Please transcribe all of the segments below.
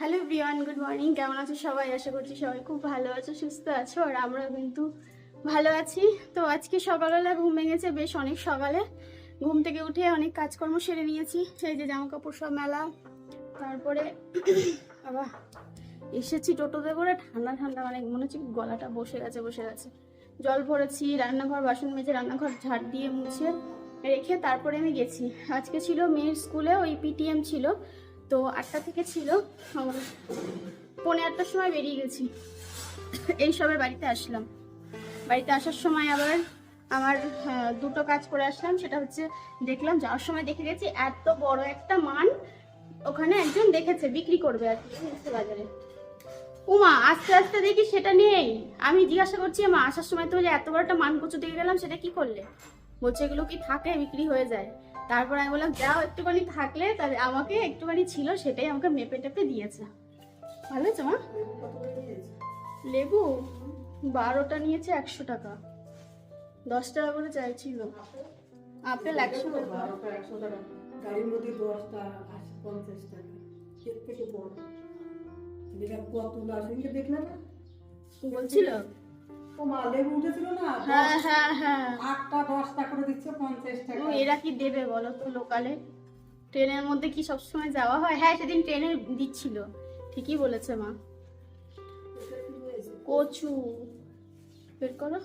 Hello Brian good morning. কেমন আছো সবাই? আশা করছি সবাই খুব ভালো আছো, সুস্থ আছো, আর আমরা কিন্তু ভালো আছি। তো আজকে সকালবেলা ঘুম ভেঙেছে বেশ অনেক সকালে। ঘুম থেকে উঠে অনেক কাজকর্ম সেরে নিয়েছি। সেই যে জামা কাপড় সব মেলা, তারপরে আবার এসেছি টোটোতে করে, ঠান্ডা ঠান্ডা মানে মনে হচ্ছে গলাটা বসে গেছে বসে গেছে। জল ভরেছি, রান্নাঘর, বাসন মেজে রান্নাঘর ঝাড় দিয়ে মুছে রেখে তারপরে আমি গেছি। আজকে ছিল মেয়ের স্কুলে, ওই পিটিএম ছিল। তো আটটা থেকে ছিল। আমার পৌনে আটটার সময় বেরিয়ে গেছি। এই সবে বাড়িতে আসলাম। বাড়িতে আসার সময় আবার আমার দুটো কাজ করে আসলাম। সেটা হচ্ছে দেখলাম, যাওয়ার সময় দেখে গেছি এত বড় একটা মান ওখানে একজন দেখেছে, বিক্রি করবে আর কি বাজারে। উমা, আস্তে আস্তে দেখি সেটা নেই। আমি জিজ্ঞাসা করছি, মা, আসার সময় তো যে এত বড় একটা মান কচু দেখে গেলাম, সেটা কি করলে? বলছে, এগুলো কি থাকে, বিক্রি হয়ে যায়। তারপর আমি বললাম যাও একটুখানি থাকলে তাহলে আমাকে একটুখানি ছিল সেটাই আমাকে মেপে টেপে দিয়েছে। ভালো হয়েছে মা? লেবু বারোটা নিয়েছে একশো টাকা। দশ টাকা করে চাইছিল। আপেল একশো টাকা। বারোটা গাড়ির মধ্যে দশটা পঞ্চাশ টাকা। থেকে বড় কত সেদিনকে বলছিল? ও লেবু উঠেছিল না হ্যাঁ হ্যাঁ হ্যাঁ। আটটা দশটা করে দিচ্ছে পঞ্চাশ টাকা। এরা কি দেবে বলো তো লোকালে? ট্রেনের মধ্যে কি সবসময় যাওয়া হয়? হ্যাঁ সেদিন ট্রেনে দিচ্ছিল ঠিকই বলেছে মা? কচু বের করো।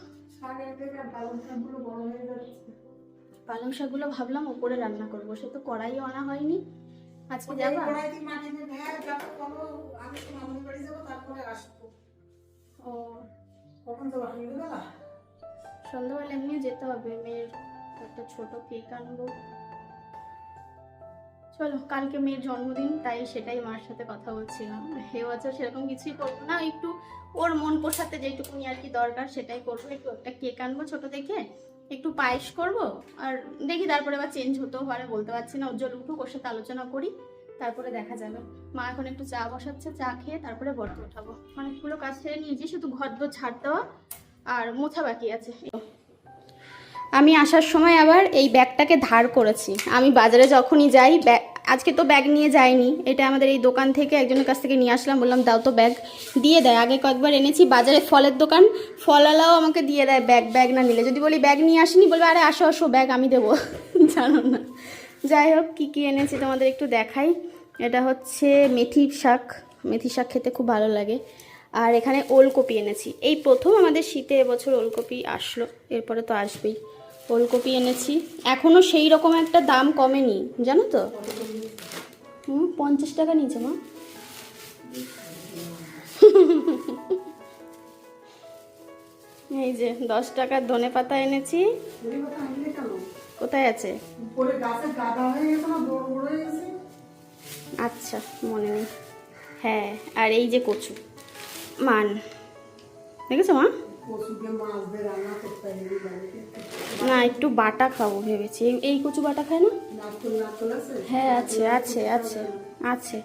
পালং শাকগুলো হয়ে ভাবলাম ওপরে রান্না করব সে তো কড়াই আনা হয়নি। আজকে যাবা। হ্যাঁ, যাব, আমি মামুনি বাড়ি যাব, তারপরে আসব। ও কখন যাব? সন্ধ্যেবেলা? এমনিও যেতে হবে, মেয়ের একটা ছোট কেক আনব চলো, কালকে মেয়ের জন্মদিন, তাই সেটাই মার সাথে কথা বলছিলাম হে বছর সেরকম কিছুই করব না, একটু ওর মন পোষাতে যেটুকুনি আর কি দরকার, সেটাই করব একটু একটা কেক আনব ছোট দেখে, একটু পায়েস করব, আর দেখি তারপরে আবার চেঞ্জ হতেও পারে, বলতে পারছি না উজ্জ্বল উঠুক, ওর সাথে আলোচনা করি তারপরে দেখা যাবে। মা এখন একটু চা বসাচ্ছে, চা খেয়ে তারপরে বরফ উঠাবো। অনেকগুলো কাজ ছেড়ে নিয়েছি, শুধু ঘর দোর ঝাড় দেওয়া আর মোছা বাকি আছে। আমি আসার সময় আবার এই ব্যাগটাকে ধার করেছি। আমি বাজারে যখনই যাই আজকে তো ব্যাগ নিয়ে যাইনি। এটা আমাদের এই দোকান থেকে একজনের কাছ থেকে নিয়ে আসলাম, বললাম, দাও তো ব্যাগ দিয়ে দেয়। আগে কয়েকবার এনেছি, বাজারে ফলের দোকান, ফলালাও আমাকে দিয়ে দেয়, ব্যাগ ব্যাগ না নিলে। যদি বলি, ব্যাগ নিয়ে আসিনি, বলবে, আরে, আসো আসো, ব্যাগ আমি দেবো। জানো না। যাই হোক, কী কী এনেছি তোমাদের একটু দেখাই। এটা হচ্ছে মেথি শাক। মেথি শাক খেতে খুব ভালো লাগে। আর এখানে ওলকপি এনেছি। এই প্রথম আমাদের শীতে এবছর ওলকপি আসলো। এরপরে তো আসবেই। ওলকপি এনেছি। এখনও সেই রকম একটা দাম কমেনি। জানো তো? হুম পঞ্চাশ টাকা নিচে মা। এই যে দশ টাকার ধনে পাতা এনেছি? কোথায় আছে? গাদা হয়ে গেছে না বড় বড় হয়ে গেছে? আচ্ছা মনে নেই। হ্যাঁ আর এই যে কচু। মান। দেখেছ মা? না একটু বাটা খাব ভেবেছি। এই- এই কচু বাটা খায় না? হ্যাঁ আছে আছে আছে আছে।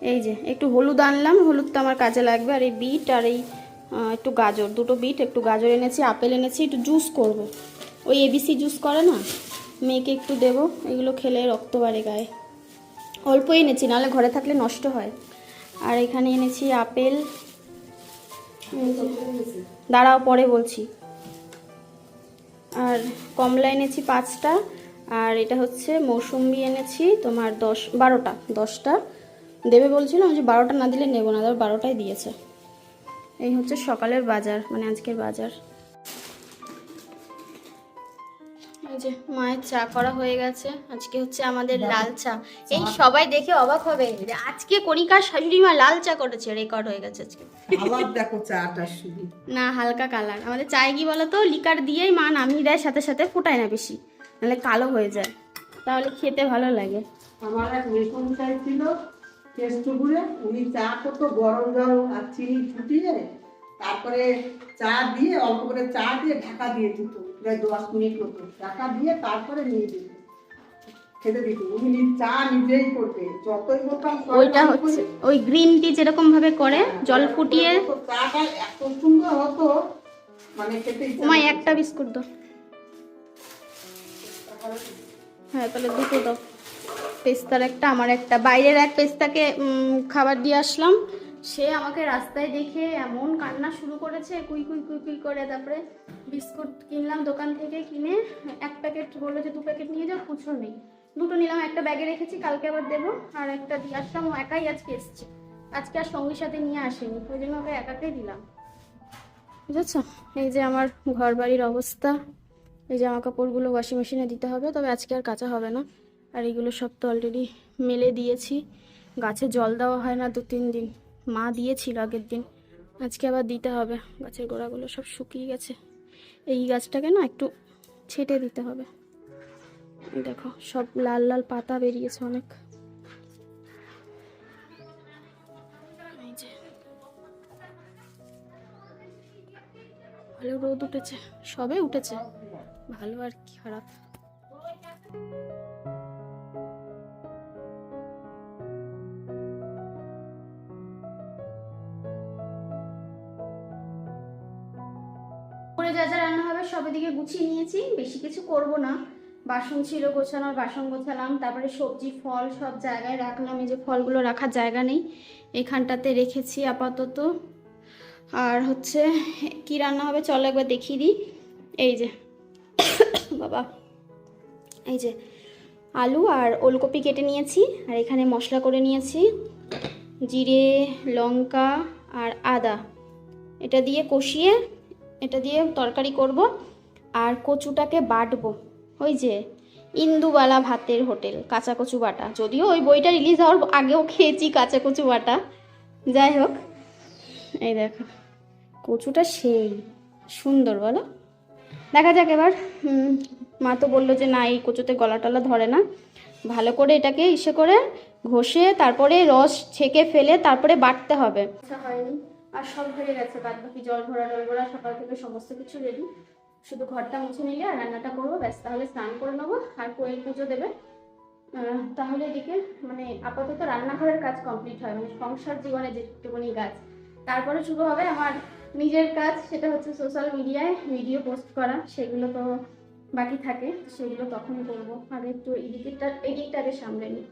এই যে একটু হলুদ আনলাম। হলুদটা আমার কাজে লাগবে। আর এই বিট আর এই একটু গাজর। দুটো বিট একটু গাজর এনেছি আপেল এনেছি একটু জুস করব। ওই এবিসি জুস করে না? মেয়েকে একটু দেবো। এগুলো খেলে রক্ত বাড়ে গায়ে। অল্প এনেছি, নাহলে ঘরে থাকলে নষ্ট হয়। আর এখানে এনেছি আপেল। দাঁড়াও, পরে বলছি। আর কমলা এনেছি পাঁচটা, আর এটা হচ্ছে মৌসুম্বি এনেছি তোমার দশ, বারোটা, দশটা। দেবে বলছিলাম যে বারোটা না দিলে নেব না তারপর বারোটাই দিয়েছে। এই হচ্ছে সকালের বাজার মানে আজকের বাজার। যে মায়ের চা করা হয়ে গেছে আজকে হচ্ছে আমাদের লাল চা। এই সবাই দেখে অবাক হবে আজকে কণিকার শাশুড়ি মা লাল চা করেছে রেকর্ড হয়ে গেছে আজকে। দেখো চাটা শুধু। না হালকা কালার। আমাদের চায় কি বলতো লিকার দিয়েই মা নামিয়ে দেয় সাথে সাথে ফুটায় না বেশি নাহলে কালো হয়ে যায়। তাহলে খেতে ভালো লাগে। আমার এক মেশন চাই ছিল কেষ্টপুরে উনি চা করতো গরম জল আর চিনি ফুটিয়ে তারপরে চা দিয়ে অল্প করে চা দিয়ে ঢাকা দিয়ে দিত। প্রায় দশ মিনিট মতো ঢাকা দিয়ে তারপরে নিয়ে দিত খেতে দিত। উনি চা নিজেই করতে। যতই বলতাম ওইটা হচ্ছে। ওই গ্রিন টি যেরকম ভাবে করে জল ফুটিয়ে চাটা এত সুন্দর হতো মানে খেতে তোমায় একটা বিস্কুট দাও। হ্যাঁ তাহলে দুটো দাও। পেস্তার একটা আমার একটা। বাইরের এক পেস্তাকে খাবার দিয়ে আসলাম। সে আমাকে রাস্তায় দেখে এমন কান্না শুরু করেছে, কুই কুই কুই কুই করে। তারপরে বিস্কুট কিনলাম দোকান থেকে কিনে, এক প্যাকেট বলল যে দু প্যাকেট নিয়ে যাও খুচরো নেই। দুটো নিলাম, একটা ব্যাগে রেখেছি, কালকে আবার দেবো। আর একটা দিয়ে আসলাম, ও একাই আজকে এসছে। আজকে আর সঙ্গীর সাথে নিয়ে আসেনি, ওই জন্য ওকে একাকেই দিলাম। বুঝেছ? এই যে আমার ঘর বাড়ির অবস্থা, এই জামা কাপড়গুলো ওয়াশিং মেশিনে দিতে হবে, তবে আজকে আর কাঁচা হবে না। আর এগুলো সব তো অলরেডি মেলে দিয়েছি, গাছে জল দেওয়া হয় না দু, তিন দিন। মা দিয়েছিল আগের দিন। আজকে আবার দিতে হবে। গাছের গোড়াগুলো সব শুকিয়ে গেছে। এই গাছটাকে না একটু ছেটে দিতে হবে। দেখো, সব লাল লাল পাতা বেরিয়েছে অনেক। ভালো রোদ উঠেছে। সবে উঠেছে। ভালো আর কি খারাপ। যা রান্না হবে সবের দিকে গুছিয়ে নিয়েছি, বেশি কিছু করব না। বাসন ছিল গোছানোর, বাসন গোছালাম, তারপরে সবজি, ফল সব জায়গায় রাখলাম, এই যে ফলগুলো রাখার জায়গা নেই। এখানটাতে রেখেছি আপাতত। আর হচ্ছে, কি রান্না হবে চলো একবার দেখিয়ে দিই। এই যে, বাবা, এই যে আলু আর ওলকপি কেটে নিয়েছি, আর এখানে মশলা করে নিয়েছি। জিরে, লঙ্কা আর আদা। এটা দিয়ে কষিয়ে এটা দিয়ে তরকারি করব আর কচুটাকে বাটবো। ওই যে ইন্দুবালা ভাতের হোটেল, কাঁচা কচু বাটা। যদিও ওই বইটা রিলিজ হওয়ার আগেও খেয়েছি কাঁচা কচু বাটা। যাই হোক, এই দেখো, কচুটা সেই, সুন্দর বলো। দেখা যাক এবার মা তো বলল যে না, এই কচুতে গলা টলা ধরে না। ভালো করে এটাকে ইসে করে ঘষে, তারপরে রস ছেঁকে ফেলে, তারপরে বাটতে হবে। আচ্ছা হয়নি। আর সব হয়ে গেছে বাদ বাকি জল ভরা টল ভরা, সকাল থেকে সমস্ত কিছু রেডি শুধু ঘরটা মুছে নিলে আর রান্নাটা করব, ব্যাস, তাহলে স্নান করে নেব আর কোয়েল পুজো দেবে। তাহলে এদিকে মানে আপাতত রান্নাঘরের কাজ কমপ্লিট হয় মানে সংসার জীবনে যেটুকুনি কাজ। তারপরে শুরু হবে আমার নিজের কাজ, সেটা হচ্ছে সোশ্যাল মিডিয়ায় ভিডিও পোস্ট করা, সেগুলো তো বাকি থাকে, সেগুলো তখনই করব। আগে একটু এডিটটা এডিটটাকে সামলে নিই।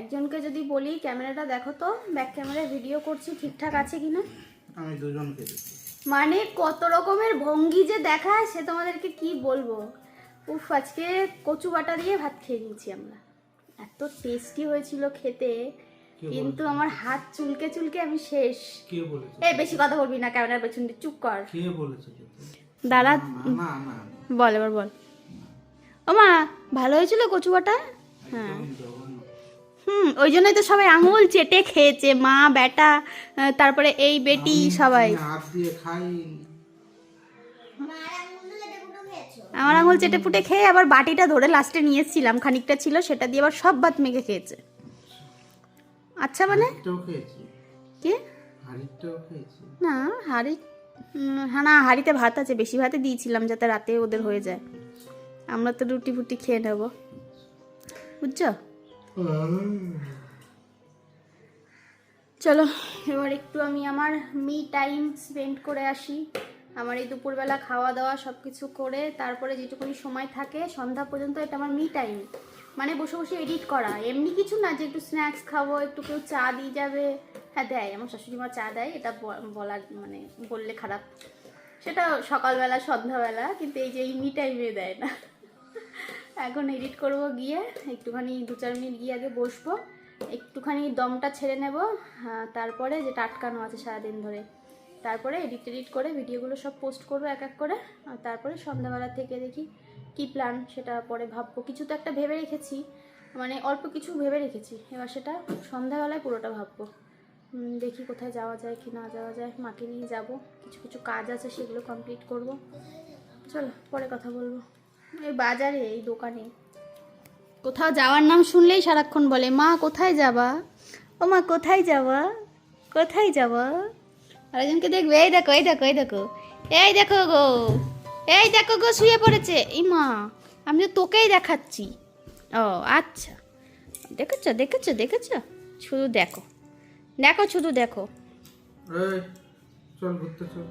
একজনকে যদি বলি ক্যামেরাটা দেখো তো ব্যাক ক্যামেরায় ভিডিও করছি ঠিকঠাক আছে কিনা? আমি দুজনকে মানে কত রকমের ভঙ্গি যে দেখায় সে তোমাদেরকে কি বলব? উফ আজকে কচু বাটা দিয়ে ভাত খেয়ে নিয়েছি আমরা। এত টেস্টি হয়েছিল খেতে কিন্তু আমার হাত চুলকে চুলকে আমি শেষ। কে বলেছে? এই বেশি কথা বলবি না ক্যামেরার পেছন দিয়ে চুপ কর। কে বলেছে? দাঁড়া না না বল এবার বল। ও মা ভালো হয়েছিল কচু বাটা? হ্যাঁ। হুম ওই জন্যই তো সবাই আঙুল চেটে খেয়েছে মা বেটা তারপরে এই বেটি সবাই। আমার আঙুল চেটে ফুটে খেয়ে আবার বাটিটা ধরে লাস্টে নিয়ে এসেছিলাম খানিকটা ছিল সেটা দিয়ে আবার সব ভাত মেখে খেয়েছে। আচ্ছা মানে? কি? না হাড়ি হ্যাঁ না হাড়িতে ভাত আছে বেশি ভাতে দিয়েছিলাম যাতে রাতে ওদের হয়ে যায়। আমরা তো রুটি ফুটি খেয়ে নেব। বুঝছ? চলো, এবার একটু আমি আমার মি টাইম স্পেন্ড করে আসি। আমার এই দুপুরবেলা খাওয়া দাওয়া সব কিছু করে, তারপরে যেটুকুনি সময় থাকে, সন্ধ্যা পর্যন্ত এটা আমার মি টাইম মানে বসে বসে এডিট করা। এমনি কিছু না যে একটু স্ন্যাক্স খাব, একটু কেউ চা দিয়ে যাবে। হ্যাঁ দেয়। আমার শাশুড়ি মা চা দেয়। এটা বলার মানে বললে খারাপ। সেটা সকালবেলা, সন্ধ্যাবেলা, কিন্তু এই যে এমনি টাইমে দেয় না। এখন এডিট করব গিয়ে, একটুখানি দু চার মিনিট গিয়ে আগে বসবো। একটুখানি দমটা ছেড়ে নেব তারপরে যে টাটকানো আছে সারাদিন ধরে। তারপরে এডিট এডিট করে ভিডিওগুলো সব পোস্ট করব এক এক করে। আর তারপরে সন্ধ্যাবেলা থেকে দেখি কি প্ল্যান সেটা পরে ভাববো। কিছু তো একটা ভেবে রেখেছি মানে অল্প কিছু ভেবে রেখেছি। এবার সেটা সন্ধ্যাবেলায় পুরোটা ভাববো। দেখি কোথায় যাওয়া যায় কি না যাওয়া যায়, মাকে নিয়ে যাব। কিছু কিছু কাজ আছে সেগুলো কমপ্লিট করব। চলো, পরে কথা বলব। এই বাজারে এই দোকানে। কোথাও যাওয়ার নাম শুনলেই সারাক্ষণ বলে মা কোথায় যাবা? ও মা কোথায় যাবা? কোথায় যাবা? আরেকজনকে দেখবে এই দেখো এই দেখো এই দেখো এই দেখো গো এই দেখো গো শুয়ে পড়েছে। এই মা আমি তো তোকেই দেখাচ্ছি। ও আচ্ছা দেখেছ দেখেছ দেখেছ? শুধু দেখো দেখো শুধু দেখো। এই চল ঘুরতে চল।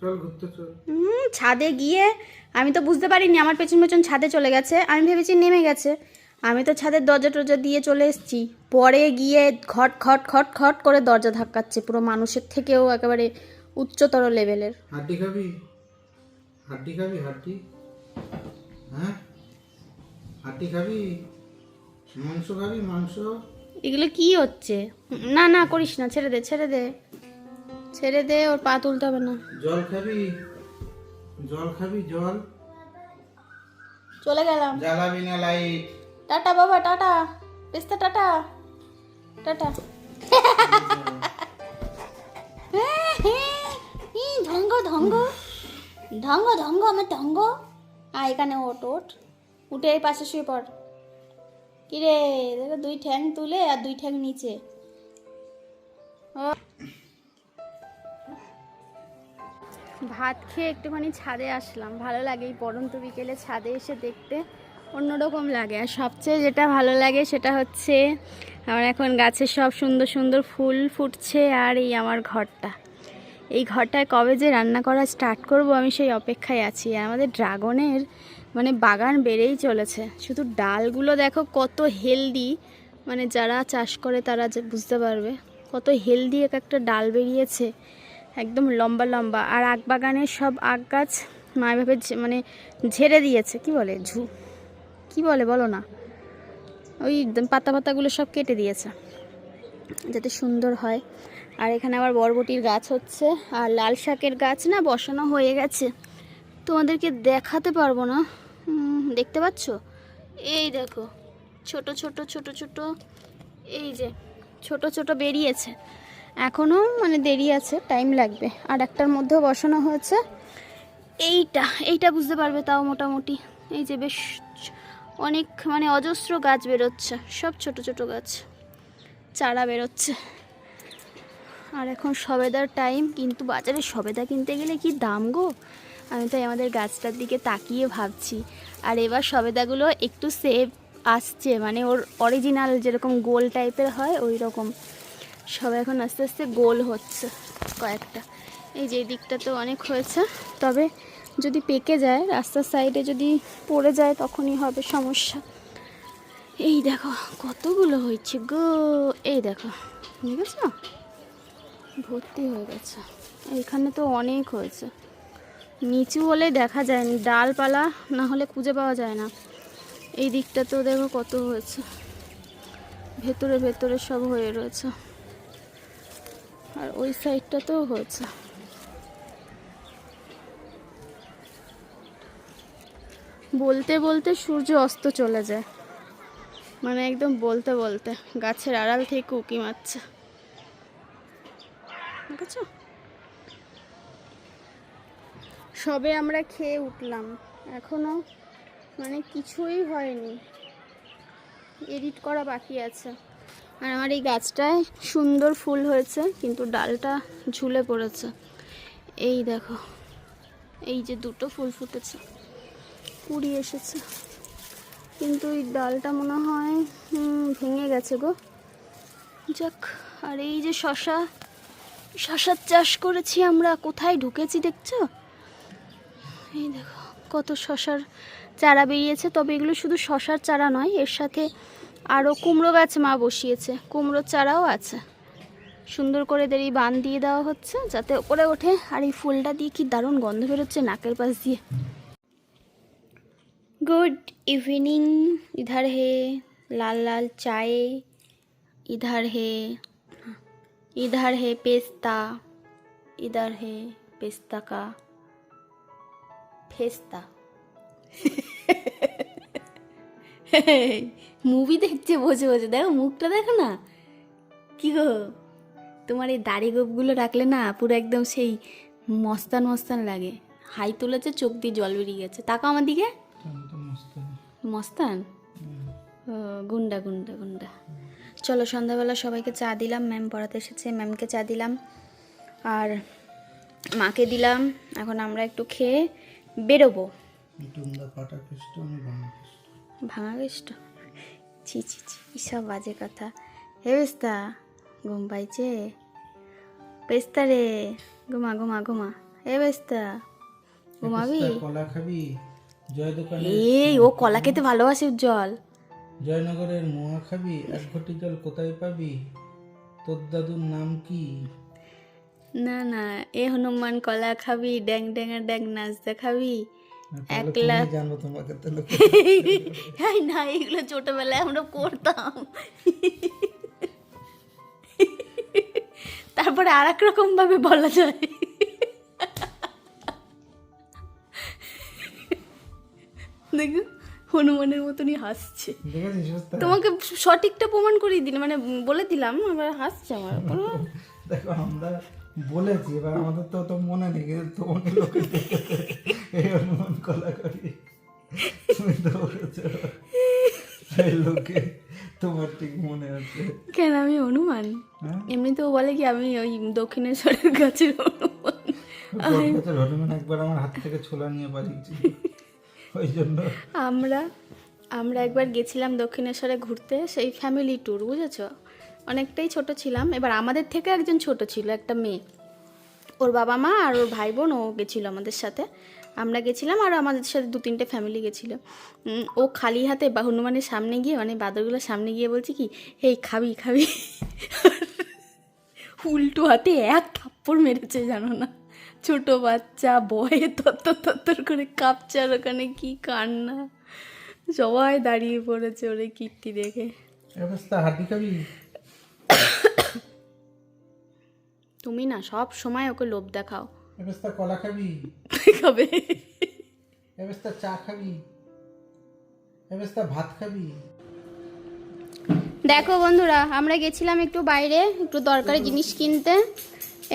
চল ঘুরতে চল। হুম ছাদে গিয়ে আমি তো বুঝতে পারিনি আমার পেছন পেছন ছাদে চলে গেছে। আমি ভেবেছি নেমে গেছে। আমি তো ছাদের দরজা টরজা দিয়ে চলে এসেছি। পরে গিয়ে খট খট খট খট করে দরজা ধাক্কাচ্ছে পুরো মানুষের থেকেও একেবারে উচ্চতর লেভেলের। হাড্ডি খাবি? হাড্ডি খাবি হাড্ডি? হ্যাঁ? হাড্ডি খাবি? মাংস খাবি মাংস? এগুলো কি হচ্ছে? না না করিস না ছেড়ে দে ছেড়ে দে। ছেড়ে দে ওর পা তুলতে হবে না। জল খাবি? জল খাবি? জল? চলে গেলাম। জ্বালাবি না লাইট। টাটা বাবা টাটা। পেস্তা টাটা। টাটা। ধঙ্গ ধঙ্গ। ধঙ্গ ধঙ্গ আমার ধঙ্গ। আ এখানে ওট ওট উঠে এই পাশে শুয়ে পড়। কিরে দেখো দুই ঠ্যাং তুলে আর দুই ঠ্যাং নিচে। ও। ভাত খেয়ে একটুখানি ছাদে আসলাম। ভালো লাগে এই পরন্ত বিকেলে ছাদে এসে দেখতে। অন্যরকম লাগে। আর সবচেয়ে যেটা ভালো লাগে সেটা হচ্ছে, আমার এখন গাছে সব সুন্দর সুন্দর ফুল ফুটছে আর এই আমার ঘরটা। এই ঘরটায় কবে যে রান্না করা স্টার্ট করব আমি সেই অপেক্ষায় আছি। আর আমাদের ড্রাগনের মানে বাগান বেড়েই চলেছে। শুধু ডালগুলো দেখো কত হেলদি। মানে যারা চাষ করে তারা যে বুঝতে পারবে। কত হেলদি এক একটা ডাল বেরিয়েছে। একদম লম্বা লম্বা। আর আগ বাগানের সব আগ গাছ মায়েভাবে মানে ঝেড়ে দিয়েছে। কি বলে? ঝু। কি বলে বলো না? ওই পাতা পাতাগুলো সব কেটে দিয়েছে, যাতে সুন্দর হয়। আর এখানে আবার বরবটির গাছ হচ্ছে। আর লাল শাকের গাছ না বসানো হয়ে গেছে। তোমাদেরকে দেখাতে পারব না। দেখতে পাচ্ছ? এই দেখো, ছোট ছোট ছোট ছোট। এই যে, ছোট ছোট বেরিয়েছে। এখনও মানে দেরি আছে টাইম লাগবে। আর একটার মধ্যেও বসানো হয়েছে। এইটা এইটা বুঝতে পারবে তাও মোটামুটি। এই যে বেশ অনেক মানে অজস্র গাছ বেরোচ্ছে, সব ছোট ছোট গাছ, চারা বেরোচ্ছে। আর এখন সবেদার টাইম কিন্তু বাজারে সবেদা কিনতে গেলে কি দাম গো? আমি তাই আমাদের গাছটার দিকে তাকিয়ে ভাবছি। আর এবার সবেদাগুলো একটু সেভ আসছে মানে ওর অরিজিনাল যেরকম গোল টাইপের হয় ওই রকম সব এখন আস্তে আস্তে গোল হচ্ছে কয়েকটা। এই যে দিকটা তো অনেক হয়েছে। তবে যদি পেকে যায়, রাস্তার সাইডে যদি পড়ে যায়, তখনই হবে সমস্যা। এই দেখো, কতগুলো হয়েছে গো। এই দেখো, বুঝেছ? ভর্তি হয়ে গেছে। এইখানে তো অনেক হয়েছে। নিচু হলে দেখা যায়নি, ডালপালা না হলে খুঁজে পাওয়া যায় না। এই দিকটা তো দেখো কত হয়েছে। ভেতরে ভেতরে সব হয়ে রয়েছে। আর ওই সাইডটাতেও হয়েছে। বলতে বলতে সূর্য অস্ত চলে যায়। মানে একদম বলতে বলতে, গাছের আড়াল থেকে উকি মারছে। সবে আমরা খেয়ে উঠলাম। এখনও মানে কিছুই হয়নি। এডিট করা বাকি আছে। আর আমার এই গাছটায় সুন্দর ফুল হয়েছে, কিন্তু ডালটা ঝুলে পড়েছে। এই দেখো, এই যে দুটো ফুল ফুটেছে কুড়ি এসেছে। কিন্তু এই ডালটা মনে হয় ভেঙে গেছে গো। যাক, আর এই যে শশা, শশার চাষ করেছি আমরা, কোথায় ঢুকেছি দেখছ? এই দেখো, কত শশার চারা বেরিয়েছে, তবে এগুলো শুধু শশার চারা নয়, এর সাথে আরও কুমড়ো গাছ মা বসিয়েছে কুমড়োর চারাও আছে সুন্দর করে এদের এই বান দিয়ে দেওয়া হচ্ছে যাতে ওপরে ওঠে আর এই ফুলটা দিয়ে কি দারুণ গন্ধ বেরোচ্ছে নাকের পাশ দিয়ে गुड इवनिंग इधर है लाल लाल चाय इधर है इधर है पेस्ता इधर है पेस्ता का फेस्ता মুভি দেখছে বসে বসে। দেখো মুখটা দেখো না। কি গো? তোমার এই দাড়ি গোপগুলো রাখলে না পুরো একদম সেই মস্তান মস্তান লাগে। হাই তুলেছে চোখ দিয়ে জল বেরিয়ে গেছে। তাকাও আমার দিকে। মস্তান। গুন্ডা গুন্ডা গুন্ডা। চলো সন্ধ্যাবেলা সবাইকে চা দিলাম। ম্যাম পড়াতে এসেছে ম্যামকে চা দিলাম। আর মাকে দিলাম। এখন আমরা একটু খেয়ে বেরোবো। ভাঙা গেষ্ট ছি ছি ছি এসব বাজে কথা। হে বেস্তা ঘুম পাইছে? বেস্তা রে ঘুমা ঘুমা ঘুমা। হে বেস্তা ঘুমাবি? কলা খাবি? জয় দোকানে এই ও কলা খেতে ভালোবাসে উজ্জ্বল। জয়নগরের মোয়া খাবি? এক ঘটি জল কোথায় পাবি? তোর দাদুর নাম কি? না না এ হনুমান কলা খাবি ড্যাং ড্যাঙা ড্যাং নাচ দেখাবি তাহলে একলা তুমি জানো তোমাকে তো লোকে। না এগুলো ছোটবেলায় আমরা করতাম তারপরে আর এক রকম ভাবে বলা যায়। দেখো হনুমানের মতনই হাসছে। তোমাকে সঠিকটা প্রমাণ করিয়ে দিলাম মানে বলে দিলাম আবার হাসছে আমার। দেখো আমরা বলেছি এবার আমাদের তো অত মনে নেই কিন্তু তোমাকে লোকে এই অনুমান কলা করি তুমি তো বলেছ সেই লোকে তোমার ঠিক মনে আছে। কেন আমি হনুমান? হ্যাঁ? এমনিতেও বলে কি আমি ওই দক্ষিণেশ্বরের গাছের হনুমান। একবার আমার হাত থেকে ছোলা নিয়ে ওই জন্য। আমরা আমরা একবার গেছিলাম দক্ষিণেশ্বরে ঘুরতে সেই ফ্যামিলি ট্যুর বুঝেছ? অনেকটাই ছোট ছিলাম। এবার আমাদের থেকে একজন ছোট ছিল, একটা মেয়ে। ওর বাবা মা আর ওর ভাই বোন, ও গেছিল আমাদের সাথে। আমরা গেছিলাম আর আমাদের সাথে দু তিনটে ফ্যামিলি গেছিল। ও খালি হাতে বা হনুমানের সামনে গিয়ে মানে বাদরগুলোর সামনে গিয়ে বলছি কি এই খাবি খাবি। উল্টো হাতে এক থাপ্পড় মেরেছে, জানো না? ছোট বাচ্চা বয়ে তত্তর তত্তর করে কাঁপছে আর ওখানে কি কান্না। সবাই দাঁড়িয়ে পড়েছে ওরে কীর্তি দেখে। হাড্ডি খাবি? তুমি না সব সময় ওকে লোভ দেখাও। অবস্থা কলা খাবি? খাবে অবস্থা চা খাবি? অবস্থা ভাত খাবি? দেখো বন্ধুরা আমরা গেছিলাম একটু বাইরে একটু দরকারি জিনিস কিনতে।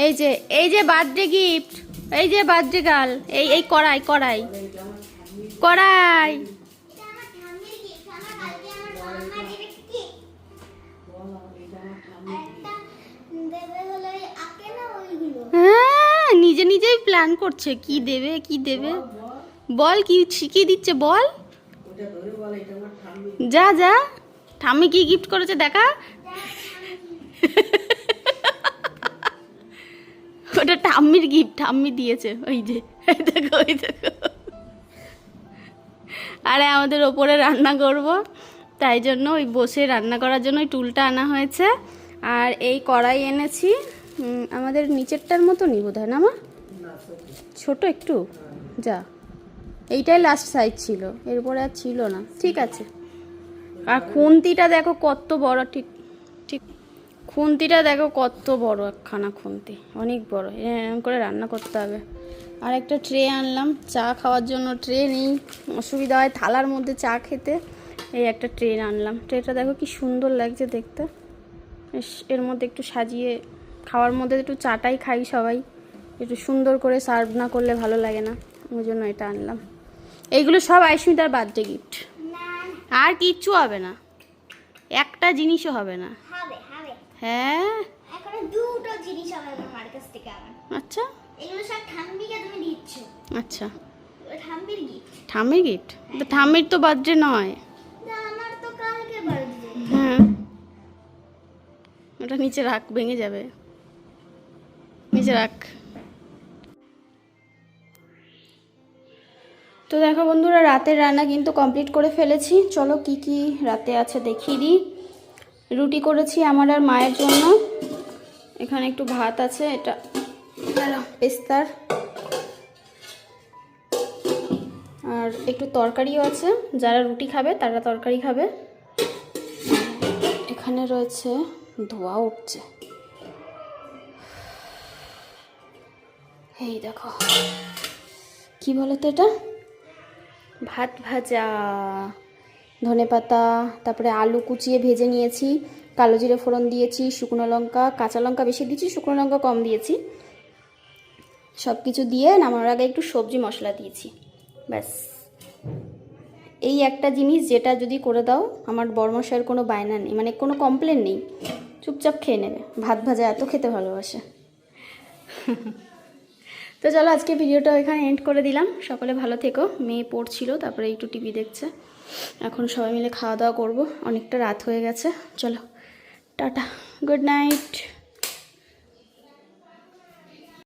এই যে এই যে বার্থডে গিফট এই যে বার্থডে গার্ল এই এই কড়াই কড়াই। কড়াই হ্যাঁ নিজে নিজেই প্ল্যান করছে, কি দেবে কি দেবে? বল কি শিখিয়ে দিচ্ছে, বল। যা যা। ঠাম্মি কি গিফট করেছে, দেখা। ওটা ঠাম্মির গিফট ঠাম্মি দিয়েছে, ওই যে দেখো, ওই দেখো। আরে, আমাদের ওপরে রান্না করব, তাই জন্য ওই বসে রান্না করার জন্য ওই টুলটা আনা হয়েছে। আর এই কড়াই এনেছি। আমাদের নিচেরটার মতনই বোধ না মা? ছোট একটু? যা। এইটাই লাস্ট সাইজ ছিল, এরপরে আর ছিল না। ঠিক আছে। আর খুন্তিটা দেখো কত বড়, ঠিক ঠিক। খুন্তিটা দেখো কত বড়, একখানা খুন্তি। অনেক বড়। এরকম করে রান্না করতে হবে। আর একটা ট্রে আনলাম, চা খাওয়ার জন্য ট্রে নেই। অসুবিধা হয় থালার মধ্যে চা খেতে। এই একটা ট্রে আনলাম। ট্রেটা দেখো কি সুন্দর লাগছে দেখতে। এর মধ্যে একটু সাজিয়ে খাওয়ার মধ্যে একটু চাটাই খাই সবাই। একটু সুন্দর করে সার্ভ না করলে ভালো লাগে না। ওই জন্য এটা আনলাম। এইগুলো সব আয়ুষ্মিতার বার্থডে গিফট আর কিচ্ছু হবে না। একটা জিনিসও হবে না। হ্যাঁ? দুটো জিনিস হবে আমার কাছ থেকে আচ্ছা। এগুলো সব ঠাম্মিকে তুমি দিচ্ছ। আচ্ছা। ওটা ঠাম্মির গিফট ঠাম্মির গিফট তো ঠাম্মির তো বার্থডে নয়। আমার তো কালকে বার্থডে হ্যাঁ। ওটা নিচে রাখ ভেঙে যাবে। নিচে রাখ। তো দেখো বন্ধুরা, রাতের রান্না কিন্তু কমপ্লিট করে ফেলেছি। চলো কি কি রাতে আছে দেখিয়ে দিই। রুটি করেছি আমার আর মায়ের জন্য। এখানে একটু ভাত আছে, এটা পেস্তার। আর একটু তরকারিও আছে। যারা রুটি খাবে, তারা তরকারি খাবে। এখানে রয়েছে ধোয়া উঠছে। এই দেখো। কি বলো তো এটা? ভাত ভাজা, ধনে পাতা, তারপরে আলু কুচিয়ে ভেজে নিয়েছি, কালো জিরে ফোড়ন দিয়েছি, শুকনো লঙ্কা, কাঁচা লঙ্কা বেশি দিয়েছি, শুকনো লঙ্কা কম দিয়েছি। সব কিছু দিয়ে নামানোর আগে একটু সবজি মশলা দিয়েছি, ব্যাস। এই একটা জিনিস যেটা যদি করে দাও, আমার বর্মশাইয়ের কোনো বায়না নেই মানে কোনো কমপ্লেন নেই। চুপচাপ খেয়ে নেবে। ভাত ভাজা এত খেতে ভালোবাসে। তো চলো আজকে ভিডিওটা এখানে এন্ড করে দিলাম। সকলে ভালো থেকো। মেয়ে পড়ছিল, তারপরে একটু টিভি দেখছে। এখন সবাই মিলে খাওয়া দাওয়া করব। অনেকটা রাত হয়ে গেছে। চলো, টাটা। Good night